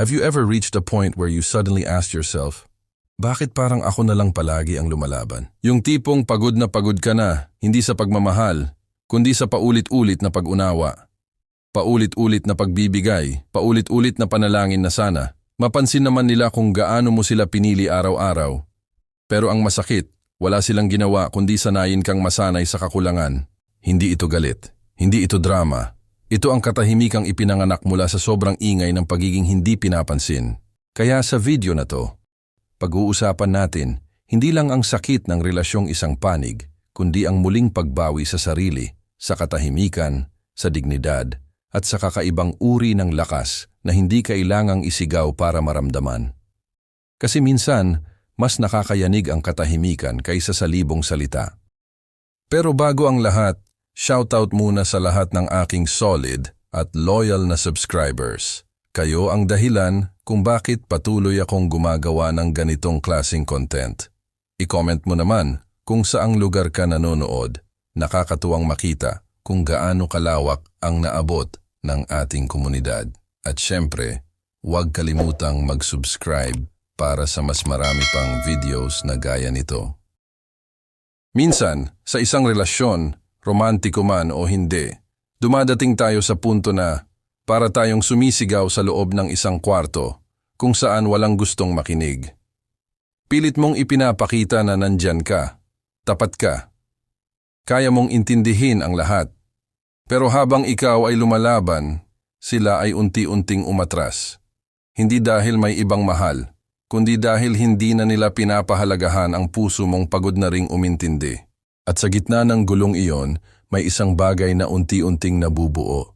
Have you ever reached a point where you suddenly asked yourself, bakit parang ako na lang palagi ang lumalaban? Yung tipong pagod na pagod ka na, hindi sa pagmamahal, kundi sa paulit-ulit na pag-unawa. Paulit-ulit na pagbibigay, paulit-ulit na panalangin na sana. Mapansin naman nila kung gaano mo sila pinili araw-araw. Pero ang masakit, wala silang ginawa kundi sanayin kang masanay sa kakulangan. Hindi ito galit, hindi ito drama. Ito ang katahimikang ipinanganak mula sa sobrang ingay ng pagiging hindi pinapansin. Kaya sa video na to, pag-uusapan natin hindi lang ang sakit ng relasyong isang panig, kundi ang muling pagbawi sa sarili, sa katahimikan, sa dignidad, at sa kakaibang uri ng lakas na hindi kailangang isigaw para maramdaman. Kasi minsan, mas nakakayanig ang katahimikan kaysa sa libong salita. Pero bago ang lahat, shoutout muna sa lahat ng aking solid at loyal na subscribers. Kayo ang dahilan kung bakit patuloy akong gumagawa ng ganitong klasing content. I-comment mo naman kung saang lugar ka nanonood. Nakakatuwang makita kung gaano kalawak ang naabot ng ating komunidad. At syempre, huwag kalimutang mag-subscribe para sa mas marami pang videos na gaya nito. Minsan, sa isang relasyon, romantiko man o hindi, dumadating tayo sa punto na para tayong sumisigaw sa loob ng isang kwarto kung saan walang gustong makinig. Pilit mong ipinapakita na nandyan ka, tapat ka. Kaya mong intindihin ang lahat. Pero habang ikaw ay lumalaban, sila ay unti-unting umatras. Hindi dahil may ibang mahal, kundi dahil hindi na nila pinapahalagahan ang puso mong pagod na ring umintindi. At sa gitna ng gulong iyon, may isang bagay na unti-unting nabubuo.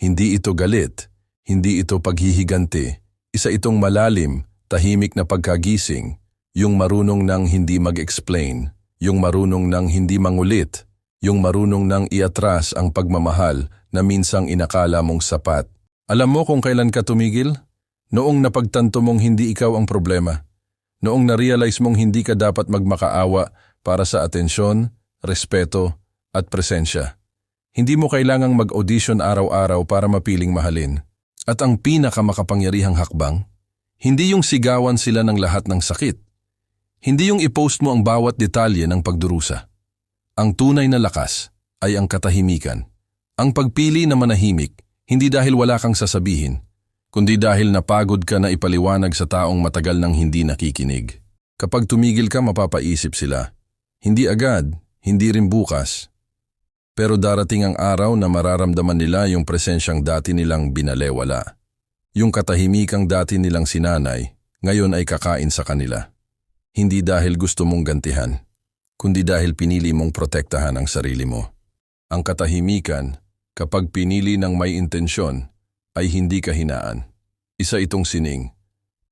Hindi ito galit, hindi ito paghihiganti, isa itong malalim, tahimik na pagkagising, yung marunong nang hindi mag-explain, yung marunong nang hindi mangulit, yung marunong nang iatras ang pagmamahal na minsang inakala mong sapat. Alam mo kung kailan ka tumigil? Noong napagtanto mong hindi ikaw ang problema. Noong na-realize mong hindi ka dapat magmakaawa para sa atensyon, respeto, at presensya. Hindi mo kailangang mag-audition araw-araw para mapiling mahalin. At ang pinakamakapangyarihang hakbang, hindi yung sigawan sila ng lahat ng sakit. Hindi yung i-post mo ang bawat detalye ng pagdurusa. Ang tunay na lakas ay ang katahimikan. Ang pagpili na manahimik, hindi dahil wala kang sasabihin, kundi dahil napagod ka na ipaliwanag sa taong matagal nang hindi nakikinig. Kapag tumigil ka, mapapaisip sila. Hindi agad, hindi rin bukas. Pero darating ang araw na mararamdaman nila yung presensyang dati nilang binalewala. Yung katahimikang dati nilang sinanay, ngayon ay kakain sa kanila. Hindi dahil gusto mong gantihan, kundi dahil pinili mong protektahan ang sarili mo. Ang katahimikan, kapag pinili ng may intensyon, ay hindi kahinaan. Isa itong sining,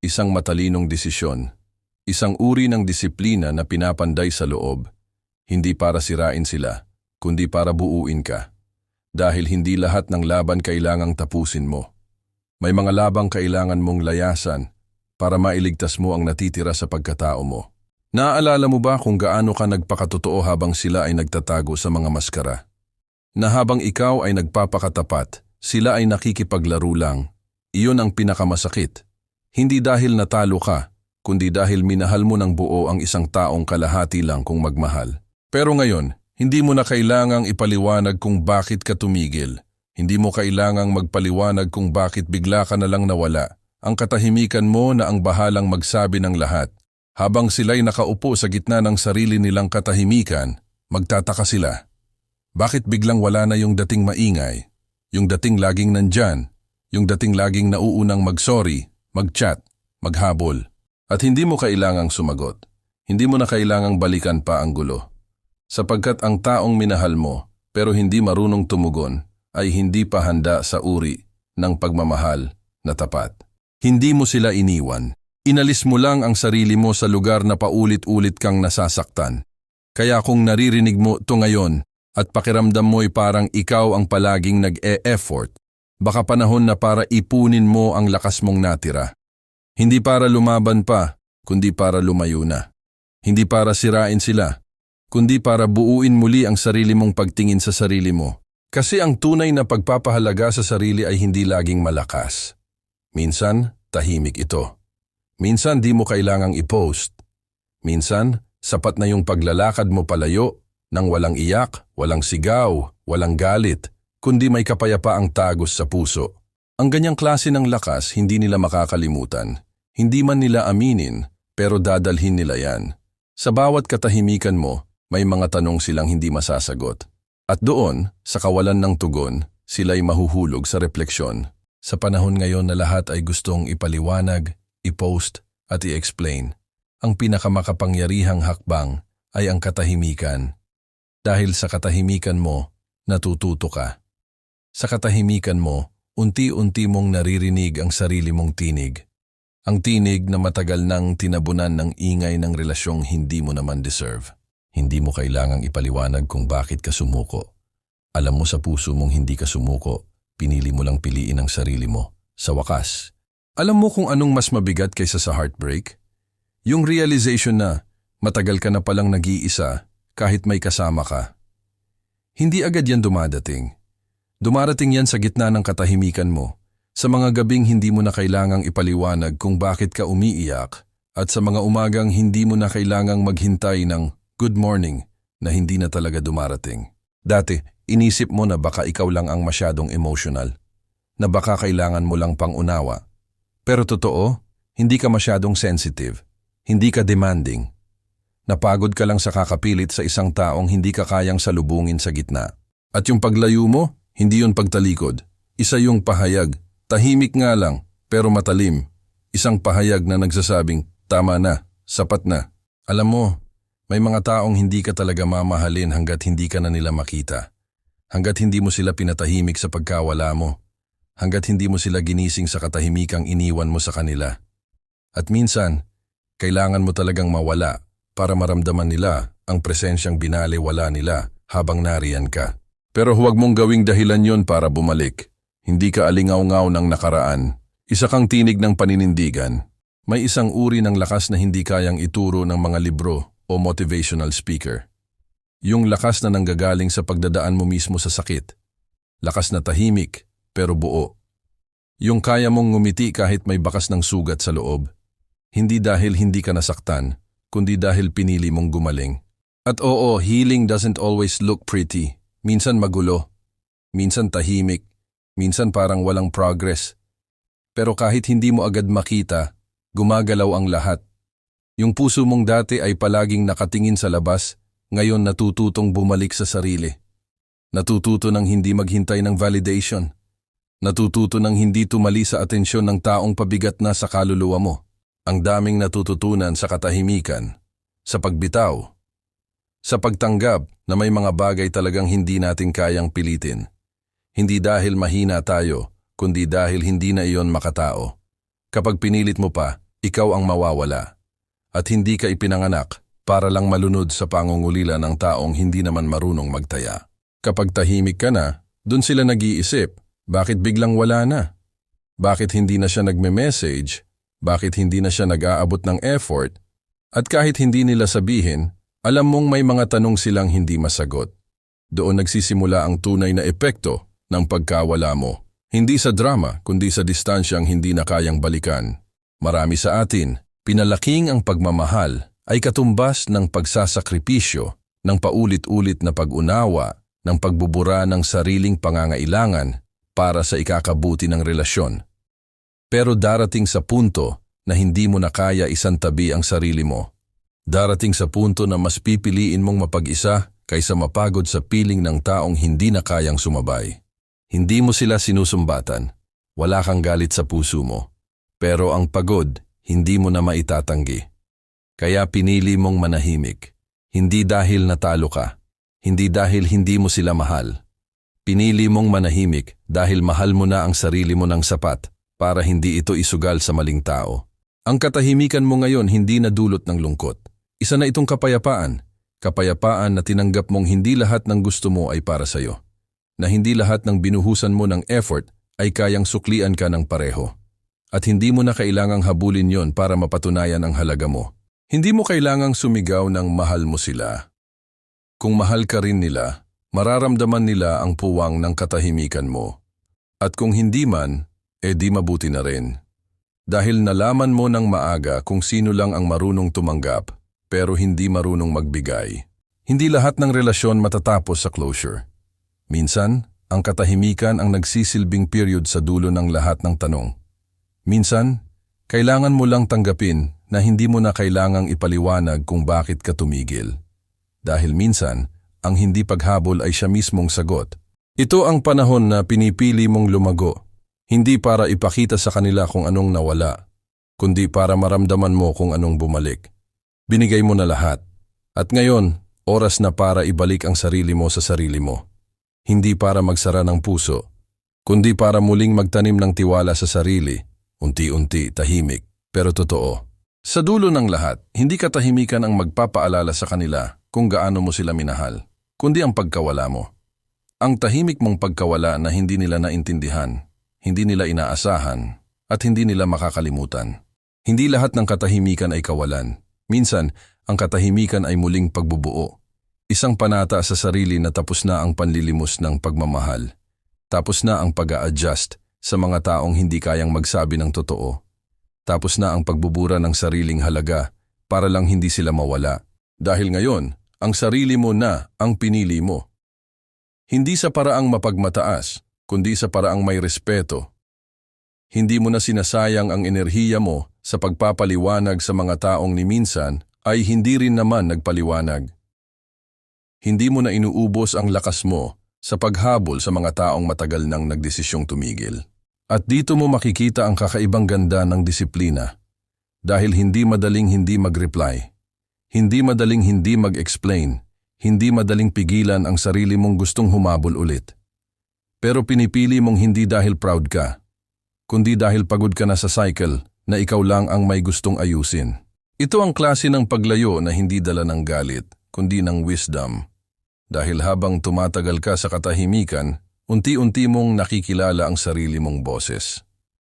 isang matalinong desisyon, isang uri ng disiplina na pinapanday sa loob, hindi para sirain sila, kundi para buuin ka. Dahil hindi lahat ng laban kailangang tapusin mo. May mga labang kailangan mong layasan para mailigtas mo ang natitira sa pagkatao mo. Naaalala mo ba kung gaano ka nagpakatotoo habang sila ay nagtatago sa mga maskara? Na habang ikaw ay nagpapakatapat, sila ay nakikipaglaro lang. Iyon ang pinakamasakit. Hindi dahil natalo ka, kundi dahil minahal mo ng buo ang isang taong kalahati lang kung magmahal. Pero ngayon, hindi mo na kailangang ipaliwanag kung bakit ka tumigil. Hindi mo kailangang magpaliwanag kung bakit bigla ka na lang nawala. Ang katahimikan mo na ang bahalang magsabi ng lahat. Habang sila'y nakaupo sa gitna ng sarili nilang katahimikan, magtataka sila. Bakit biglang wala na yung dating maingay? Yung dating laging nandyan, yung dating laging nauunang mag-sorry, mag-chat, maghabol. At hindi mo kailangang sumagot. Hindi mo na kailangang balikan pa ang gulo. Sapagkat ang taong minahal mo pero hindi marunong tumugon ay hindi pa handa sa uri ng pagmamahal na tapat. Hindi mo sila iniwan. Inalis mo lang ang sarili mo sa lugar na paulit-ulit kang nasasaktan. Kaya kung naririnig mo ito ngayon, at pakiramdam mo'y parang ikaw ang palaging nag-e-effort, baka panahon na para ipunin mo ang lakas mong natira. Hindi para lumaban pa, kundi para lumayo na. Hindi para sirain sila, kundi para buuin muli ang sarili mong pagtingin sa sarili mo. Kasi ang tunay na pagpapahalaga sa sarili ay hindi laging malakas. Minsan, tahimik ito. Minsan di mo kailangang i-post. Minsan, sapat na yung paglalakad mo palayo nang walang iyak, walang sigaw, walang galit, kundi may kapayapaang tagos sa puso. Ang ganyang klase ng lakas hindi nila makakalimutan. Hindi man nila aminin, pero dadalhin nila yan. Sa bawat katahimikan mo, may mga tanong silang hindi masasagot. At doon, sa kawalan ng tugon, sila'y mahuhulog sa refleksyon. Sa panahon ngayon na lahat ay gustong ipaliwanag, i-post at i-explain, ang pinakamakapangyarihang hakbang ay ang katahimikan. Dahil sa katahimikan mo, natututo ka. Sa katahimikan mo, unti-unti mong naririnig ang sarili mong tinig. Ang tinig na matagal nang tinabunan ng ingay ng relasyong hindi mo naman deserve. Hindi mo kailangang ipaliwanag kung bakit ka sumuko. Alam mo sa puso mong hindi ka sumuko, pinili mo lang piliin ang sarili mo. Sa wakas, alam mo kung anong mas mabigat kaysa sa heartbreak? Yung realization na matagal ka na palang nag-iisa kahit may kasama ka. Hindi agad yan dumadating. Dumarating yan sa gitna ng katahimikan mo, sa mga gabing hindi mo na kailangang ipaliwanag kung bakit ka umiiyak, at sa mga umagang hindi mo na kailangang maghintay ng good morning na hindi na talaga dumarating. Dati, inisip mo na baka ikaw lang ang masyadong emotional, na baka kailangan mo lang pang unawa. Pero totoo, hindi ka masyadong sensitive, hindi ka demanding. Napagod ka lang sa kakapilit sa isang taong hindi ka kayang salubungin sa gitna. At yung paglayo mo, hindi yun pagtalikod. Isa yung pahayag, tahimik nga lang, pero matalim. Isang pahayag na nagsasabing, tama na, sapat na. Alam mo, may mga taong hindi ka talaga mamahalin hanggat hindi ka na nila makita. Hanggat hindi mo sila pinatahimik sa pagkawala mo. Hanggat hindi mo sila ginising sa katahimikang iniwan mo sa kanila. At minsan, kailangan mo talagang mawala para maramdaman nila ang presensyang binaliwala nila habang nariyan ka. Pero huwag mong gawing dahilan yon para bumalik. Hindi ka alingaw-ngaw ng nakaraan. Isa kang tinig ng paninindigan. May isang uri ng lakas na hindi kayang ituro ng mga libro o motivational speaker. Yung lakas na nanggagaling sa pagdadaan mo mismo sa sakit. Lakas na tahimik, pero buo. Yung kaya mong ngumiti kahit may bakas ng sugat sa loob. Hindi dahil hindi ka nasaktan, kundi dahil pinili mong gumaling. At oo, healing doesn't always look pretty. Minsan magulo, minsan tahimik, minsan parang walang progress. Pero kahit hindi mo agad makita, gumagalaw ang lahat. Yung puso mong dati ay palaging nakatingin sa labas, ngayon natututong bumalik sa sarili. Natututo ng hindi maghintay ng validation. Natututo ng hindi tumali sa atensyon ng taong pabigat na sa kaluluwa mo. Ang daming natututunan sa katahimikan, sa pagbitaw, sa pagtanggap na may mga bagay talagang hindi natin kayang pilitin. Hindi dahil mahina tayo, kundi dahil hindi na iyon makatao. Kapag pinilit mo pa, ikaw ang mawawala. At hindi ka ipinanganak para lang malunod sa pangungulila ng taong hindi naman marunong magtaya. Kapag tahimik ka na, dun sila nag-iisip, bakit biglang wala na? Bakit hindi na siya nagme-message bakit hindi na siya nag-aabot ng effort? At kahit hindi nila sabihin, alam mong may mga tanong silang hindi masagot. Doon nagsisimula ang tunay na epekto ng pagkawala mo. Hindi sa drama, kundi sa distansyang hindi na kayang balikan. Marami sa atin, pinalaking ang pagmamahal ay katumbas ng pagsasakripisyo, ng paulit-ulit na pag-unawa, ng pagbubura ng sariling pangangailangan para sa ikakabuti ng relasyon. Pero darating sa punto na hindi mo na kaya isantabi ang sarili mo. Darating sa punto na mas pipiliin mong mapag-isa kaysa mapagod sa piling ng taong hindi na kayang sumabay. Hindi mo sila sinusumbatan. Wala kang galit sa puso mo. Pero ang pagod, hindi mo na maitatanggi. Kaya pinili mong manahimik. Hindi dahil natalo ka. Hindi dahil hindi mo sila mahal. Pinili mong manahimik dahil mahal mo na ang sarili mo ng sapat para hindi ito isugal sa maling tao. Ang katahimikan mo ngayon hindi na dulot ng lungkot. Isa na itong kapayapaan. Kapayapaan na tinanggap mong hindi lahat ng gusto mo ay para sa'yo. Na hindi lahat ng binuhusan mo ng effort ay kayang suklian ka ng pareho. At hindi mo na kailangang habulin yon para mapatunayan ang halaga mo. Hindi mo kailangang sumigaw ng mahal mo sila. Kung mahal ka rin nila, mararamdaman nila ang puwang ng katahimikan mo. At kung hindi man, eh di mabuti na rin. Dahil nalaman mo ng maaga kung sino lang ang marunong tumanggap, pero hindi marunong magbigay. Hindi lahat ng relasyon matatapos sa closure. Minsan, ang katahimikan ang nagsisilbing period sa dulo ng lahat ng tanong. Minsan, kailangan mo lang tanggapin na hindi mo na kailangang ipaliwanag kung bakit ka tumigil. Dahil minsan, ang hindi paghabol ay siya mismong sagot. Ito ang panahon na pinipili mong lumago, hindi para ipakita sa kanila kung anong nawala, kundi para maramdaman mo kung anong bumalik. Binigay mo na lahat. At ngayon, oras na para ibalik ang sarili mo sa sarili mo. Hindi para magsara ng puso, kundi para muling magtanim ng tiwala sa sarili, unti-unti, tahimik, pero totoo. Sa dulo ng lahat, hindi katahimikan ang magpapaalala sa kanila kung gaano mo sila minahal, kundi ang pagkawala mo. Ang tahimik mong pagkawala na hindi nila naintindihan, hindi nila inaasahan, at hindi nila makakalimutan. Hindi lahat ng katahimikan ay kawalan. Minsan, ang katahimikan ay muling pagbubuo. Isang panata sa sarili na tapos na ang panlilimos ng pagmamahal. Tapos na ang pag adjust sa mga taong hindi kayang magsabi ng totoo. Tapos na ang pagbubura ng sariling halaga para lang hindi sila mawala. Dahil ngayon, ang sarili mo na ang pinili mo. Hindi sa paraang mapagmataas, kundi sa paraang may respeto. Hindi mo na sinasayang ang enerhiya mo sa pagpapaliwanag sa mga taong ni minsan ay hindi rin naman nagpaliwanag. Hindi mo na inuubos ang lakas mo sa paghabol sa mga taong matagal nang nagdesisyong tumigil. At dito mo makikita ang kakaibang ganda ng disiplina. Dahil hindi madaling hindi mag-reply. Hindi madaling hindi mag-explain. Hindi madaling pigilan ang sarili mong gustong humabol ulit. Pero pinipili mong hindi dahil proud ka, kundi dahil pagod ka na sa cycle na ikaw lang ang may gustong ayusin. Ito ang klase ng paglayo na hindi dala ng galit, kundi ng wisdom. Dahil habang tumatagal ka sa katahimikan, unti-unti mong nakikilala ang sarili mong boses.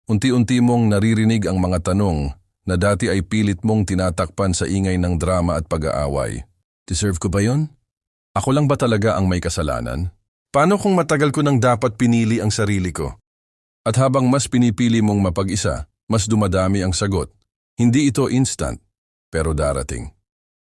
Unti-unti mong naririnig ang mga tanong na dati ay pilit mong tinatakpan sa ingay ng drama at pag-aaway. Deserve ko ba yon? Ako lang ba talaga ang may kasalanan? Paano kung matagal ko nang dapat pinili ang sarili ko? At habang mas pinipili mong mapag-isa, mas dumadami ang sagot. Hindi ito instant, pero darating.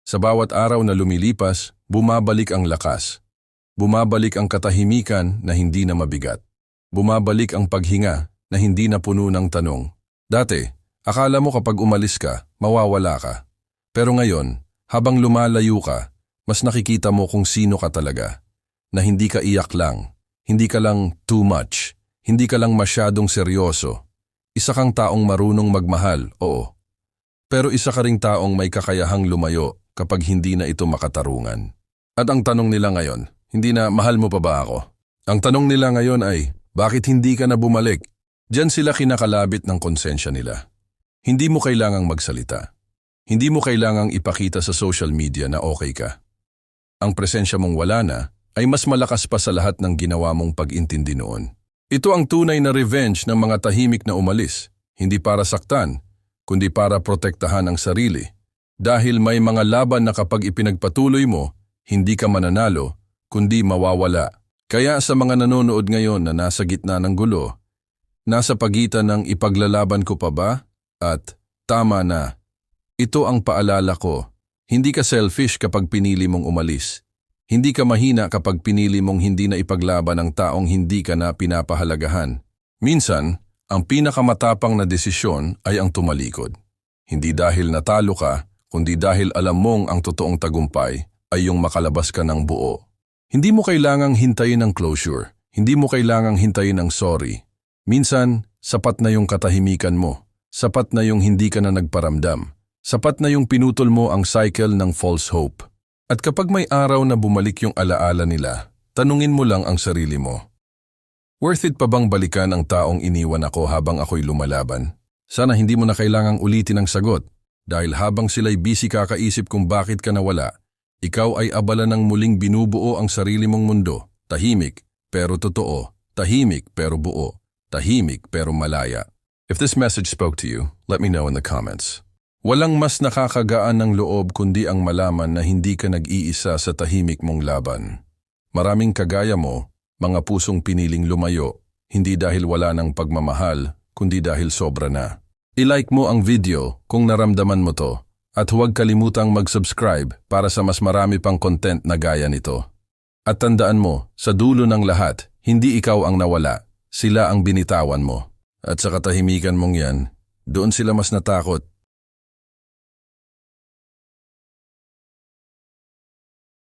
Sa bawat araw na lumilipas, bumabalik ang lakas. Bumabalik ang katahimikan na hindi na mabigat. Bumabalik ang paghinga na hindi na puno ng tanong. Dati, akala mo kapag umalis ka, mawawala ka. Pero ngayon, habang lumalayo ka, mas nakikita mo kung sino ka talaga na hindi ka iyak lang, hindi ka lang too much, hindi ka lang masyadong seryoso. Isa kang taong marunong magmahal, oo. Pero isa ka ring taong may kakayahang lumayo kapag hindi na ito makatarungan. At ang tanong nila ngayon, hindi na mahal mo pa ba ako? Ang tanong nila ngayon ay, bakit hindi ka na bumalik? Diyan sila kinakalabit ng konsensya nila. Hindi mo kailangang magsalita. Hindi mo kailangang ipakita sa social media na okay ka. Ang presensya mong wala na ay mas malakas pa sa lahat ng ginawa mong pag-intindi noon. Ito ang tunay na revenge ng mga tahimik na umalis, hindi para saktan, kundi para protektahan ang sarili. Dahil may mga laban na kapag ipinagpatuloy mo, hindi ka mananalo, kundi mawawala. Kaya sa mga nanonood ngayon na nasa gitna ng gulo, nasa pagitan ng ipaglalaban ko pa ba at tama na. Ito ang paalala ko, hindi ka selfish kapag pinili mong umalis. Hindi ka mahina kapag pinili mong hindi na ipaglaban ang taong hindi ka na pinapahalagahan. Minsan, ang pinakamatapang na desisyon ay ang tumalikod. Hindi dahil natalo ka, kundi dahil alam mong ang totoong tagumpay ay yung makalabas ka ng buo. Hindi mo kailangang hintayin ang closure. Hindi mo kailangang hintayin ang sorry. Minsan, sapat na yung katahimikan mo. Sapat na yung hindi ka na nagparamdam. Sapat na yung pinutol mo ang cycle ng false hope. At kapag may araw na bumalik yung alaala nila, tanungin mo lang ang sarili mo. Worth it pa bang balikan ang taong iniwan ako habang ako'y lumalaban? Sana hindi mo na kailangang ulitin ang sagot dahil habang sila'y busy kakaisip kung bakit ka nawala, ikaw ay abala ng muling binubuo ang sarili mong mundo, tahimik pero totoo, tahimik pero buo, tahimik pero malaya. If this message spoke to you, let me know in the comments. Walang mas nakakagaan ng loob kundi ang malaman na hindi ka nag-iisa sa tahimik mong laban. Maraming kagaya mo, mga pusong piniling lumayo, hindi dahil wala ng pagmamahal, kundi dahil sobra na. I-like mo ang video kung naramdaman mo to at huwag kalimutang mag-subscribe para sa mas marami pang content na gaya nito. At tandaan mo, sa dulo ng lahat, hindi ikaw ang nawala, sila ang binitawan mo. At sa katahimikan mong yan, doon sila mas natakot